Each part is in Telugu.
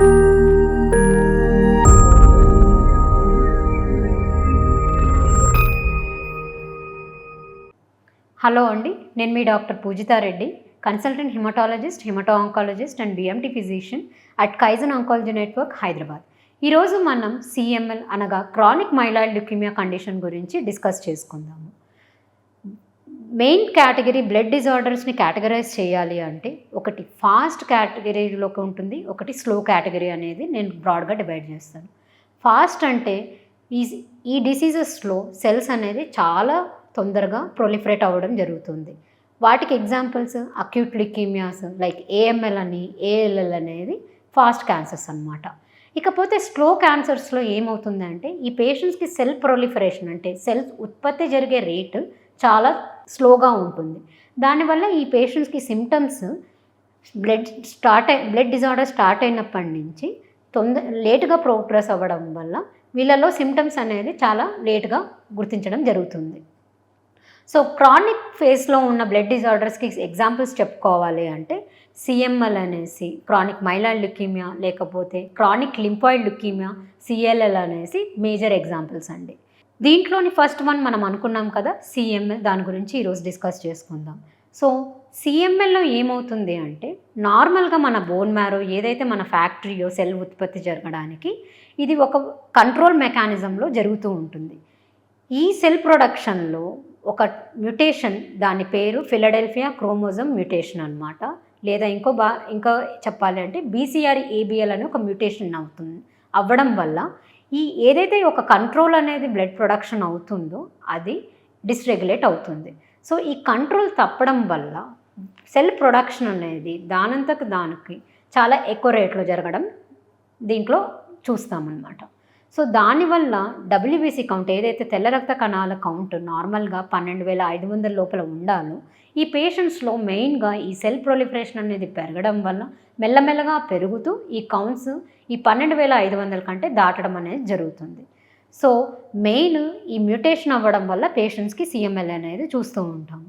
హలో అండి నేను మీ doctor Pujitha Reddy consultant hematologist hemato oncologist and BMT physician at Kaizen oncology network Hyderabad. ఈరోజు మనం సిఎంఎల్ అనగా క్రానిక్ మైలాయిడ్ ల్యూకిమియా కండిషన్ గురించి డిస్కస్ చేసుకుందాము. మెయిన్ కేటగిరీ బ్లడ్ డిజార్డర్స్ని కేటగరైజ్ చేయాలి అంటే ఒకటి ఫాస్ట్ కేటగిరీలోకి ఉంటుంది ఒకటి స్లో కేటగిరీ అనేది నేను బ్రాడ్గా డివైడ్ చేస్తాను. ఫాస్ట్ అంటే ఈ ఈ డిసీజెస్లో సెల్స్ అనేది చాలా తొందరగా ప్రొలిఫరేట్ అవ్వడం జరుగుతుంది. వాటికి examples acute leukemias like AML అని ఏఎల్ఎల్ అనేది ఫాస్ట్ క్యాన్సర్స్ అన్నమాట. ఇకపోతే స్లో క్యాన్సర్స్లో ఏమవుతుందంటే ఈ పేషెంట్స్కి సెల్ ప్రొలిఫరేషన్ అంటే సెల్స్ ఉత్పత్తి జరిగే రేటు చాలా స్లోగా ఉంటుంది. దానివల్ల ఈ పేషెంట్స్కి సిమ్టమ్స్ బ్లడ్ స్టార్ట్ అయి బ్లడ్ డిజార్డర్ స్టార్ట్ అయినప్పటి నుంచి తొందర లేటుగా ప్రోగ్రెస్ అవ్వడం వల్ల వీళ్ళలో సిమ్టమ్స్ అనేది చాలా లేటుగా గుర్తించడం జరుగుతుంది. సో క్రానిక్ ఫేస్లో ఉన్న బ్లడ్ డిజార్డర్స్కి ఎగ్జాంపుల్స్ చెప్పుకోవాలి అంటే సిఎంఎల్ అనేసి క్రానిక్ మైలాయిడ్ లుకీమియా లేకపోతే క్రానిక్ లింపాయిడ్ లుకీమియా సిఎల్ఎల్ అనేసి మేజర్ ఎగ్జాంపుల్స్ అండి. దీంట్లోని ఫస్ట్ వన్ మనం అనుకున్నాం కదా సిఎంఎల్ దాని గురించి ఈరోజు డిస్కస్ చేసుకుందాం. సో సిఎంఎల్లో ఏమవుతుంది అంటే నార్మల్గా మన బోన్ మ్యారో ఏదైతే మన ఫ్యాక్టరీయో సెల్ ఉత్పత్తి జరగడానికి ఇది ఒక కంట్రోల్ మెకానిజంలో జరుగుతూ ఉంటుంది. ఈ సెల్ ప్రొడక్షన్లో ఒక మ్యుటేషన్ దాని పేరు ఫిలడెల్ఫియా క్రోమోజమ్ మ్యుటేషన్ అనమాట లేదా ఇంకో బా ఇంకా చెప్పాలి అంటే బీసీఆర్ ఏబిఎల్ అని ఒక మ్యుటేషన్ అవుతుంది అవ్వడం వల్ల ఈ ఏదైతే ఒక కంట్రోల్ అనేది బ్లడ్ ప్రొడక్షన్ అవుతుందో అది డిస్రెగ్యులేట్ అవుతుంది. సో ఈ కంట్రోల్ తప్పడం వల్ల సెల్ ప్రొడక్షన్ అనేది దానంతకు దానికి చాలా ఎక్కువ రేట్లో జరగడం దీంట్లో చూస్తామన్నమాట. సో దానివల్ల డబ్ల్యూబీసీ కౌంట్ ఏదైతే తెల్ల రక్త కణాల కౌంట్ నార్మల్గా పన్నెండు వేల ఐదు వందల లోపల ఉండాలో ఈ పేషెంట్స్లో మెయిన్గా ఈ సెల్ ప్రొలిఫరేషన్ అనేది పెరగడం వల్ల మెల్లమెల్లగా పెరుగుతూ ఈ కౌంట్స్ ఈ పన్నెండు వేల ఐదు వందల కంటే దాటడం అనేది జరుగుతుంది. సో మెయిన్ ఈ మ్యూటేషన్ అవ్వడం వల్ల పేషెంట్స్కి సిఎంఎల్ అనేది చూస్తూ ఉంటాము.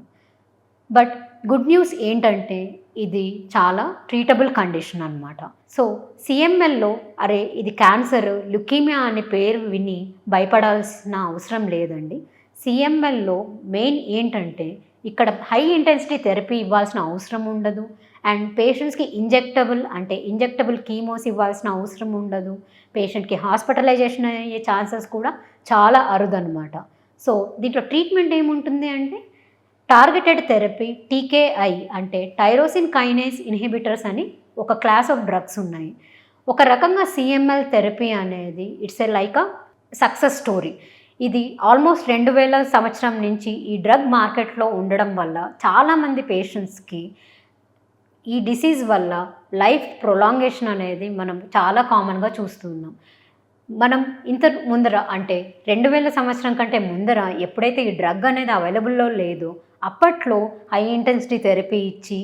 బట్ గుడ్ న్యూస్ ఏంటంటే ఇది చాలా ట్రీటబుల్ కండిషన్ అనమాట సో సిఎంఎల్లో అరే ఇది క్యాన్సర్ లుకీమియా అనే పేరు విని భయపడాల్సిన అవసరం లేదండి. సిఎంఎల్లో మెయిన్ ఏంటంటే ఇక్కడ హై ఇంటెన్సిటీ థెరపీ ఇవ్వాల్సిన అవసరం ఉండదు. అండ్ పేషెంట్స్కి ఇంజెక్టబుల్ అంటే ఇంజెక్టబుల్ కీమోస్ ఇవ్వాల్సిన అవసరం ఉండదు. పేషెంట్కి హాస్పిటలైజేషన్ అయ్యే ఛాన్సెస్ కూడా చాలా అరుదనమాట సో దీంట్లో ట్రీట్మెంట్ ఏముంటుంది అంటే టార్గెటెడ్ థెరపీ టీకేఐ అంటే టైరోసిన్ కైనేస్ ఇన్హిబిటర్స్ అని ఒక క్లాస్ ఆఫ్ డ్రగ్స్ ఉన్నాయి. ఒక రకంగా సిఎంఎల్ థెరపీ అనేది it's a like uh success story. ఇది ఆల్మోస్ట్ రెండు వేల సంవత్సరం నుంచి ఈ డ్రగ్ మార్కెట్లో ఉండడం వల్ల చాలామంది పేషెంట్స్కి ఈ డిసీజ్ వల్ల లైఫ్ ప్రొలాంగేషన్ అనేది మనం చాలా కామన్గా చూస్తున్నాం. మనం ఇంత ముందర అంటే రెండు వేల సంవత్సరం కంటే ముందర ఎప్పుడైతే ఈ డ్రగ్ అనేది అవైలబుల్లో లేదో అప్పట్లో హై ఇంటెన్సిటీ థెరపీ ఇచ్చి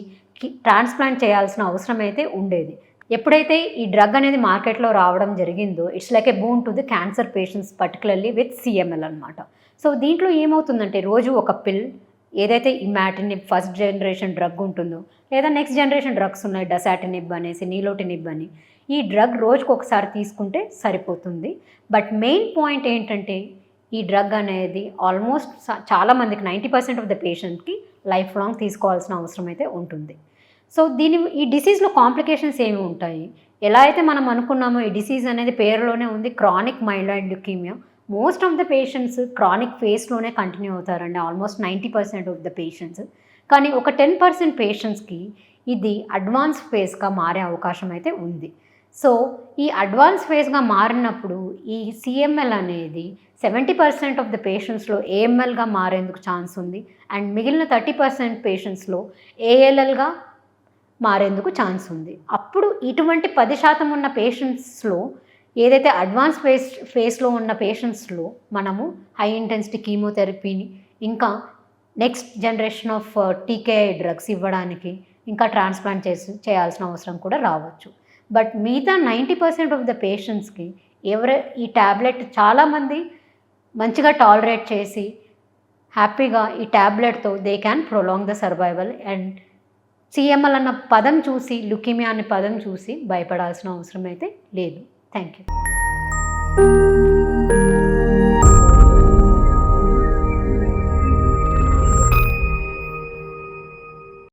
ట్రాన్స్ప్లాంట్ చేయాల్సిన అవసరం అయితే ఉండేది. ఎప్పుడైతే ఈ డ్రగ్ అనేది మార్కెట్లో రావడం జరిగిందో it's like a boon to the cancer patients particularly with CML అనమాట సో దీంట్లో ఏమవుతుందంటే రోజు ఒక పిల్ ఏదైతే ఈ మ్యాటినిబ్ ఫస్ట్ జనరేషన్ డ్రగ్ ఉంటుందో లేదా నెక్స్ట్ జనరేషన్ డ్రగ్స్ ఉన్నాయి డసాటినిబ్ అనేసి నీలోటినిబ్ అని ఈ డ్రగ్ రోజుకు ఒకసారి తీసుకుంటే సరిపోతుంది. బట్ మెయిన్ పాయింట్ ఏంటంటే ఈ డ్రగ్ అనేది ఆల్మోస్ట్ చాలామందికి నైంటీ పర్సెంట్ ఆఫ్ ద పేషెంట్కి లైఫ్ లాంగ్ తీసుకోవాల్సిన అవసరం అయితే ఉంటుంది. సో దీని ఈ డిసీజ్లో కాంప్లికేషన్స్ ఏమి ఉంటాయి? ఎలా అయితే మనం అనుకున్నామో ఈ డిసీజ్ అనేది పేరులోనే ఉంది chronic myeloid leukemia. Most of the patients chronic ఫేస్లోనే continue అవుతారండి almost ninety percent of the patients. కానీ ఒక టెన్ పర్సెంట్ పేషెంట్స్కి ఇది అడ్వాన్స్ ఫేస్గా మారే అవకాశం అయితే ఉంది. సో ఈ అడ్వాన్స్ ఫేజ్గా మారినప్పుడు ఈ సిఎంఎల్ అనేది సెవెంటీ పర్సెంట్ ఆఫ్ ద పేషెంట్స్లో ఏఎంఎల్గా మారేందుకు ఛాన్స్ ఉంది. అండ్ మిగిలిన థర్టీ పర్సెంట్ పేషెంట్స్లో ఏఎల్ఎల్గా మారేందుకు ఛాన్స్ ఉంది. అప్పుడు ఇటువంటి పది శాతం ఉన్న పేషెంట్స్లో ఏదైతే అడ్వాన్స్ ఫేస్ ఫేస్లో ఉన్న పేషెంట్స్లో మనము హై ఇంటెన్సిటీ కీమోథెరపీని ఇంకా next generation of TK drugs ఇవ్వడానికి ఇంకా ట్రాన్స్ప్లాంట్ చేసి చేయాల్సిన అవసరం కూడా రావచ్చు. బట్ మిగతా నైంటీ పర్సెంట్ ఆఫ్ ద పేషెంట్స్కి ఎవరు ఈ ట్యాబ్లెట్ చాలామంది మంచిగా టాలరేట్ చేసి హ్యాపీగా ఈ ట్యాబ్లెట్తో they can prolong the survival and CML అన్న పదం చూసి లుకిమియా అనే పదం చూసి భయపడాల్సిన అవసరం అయితే లేదు. Thank you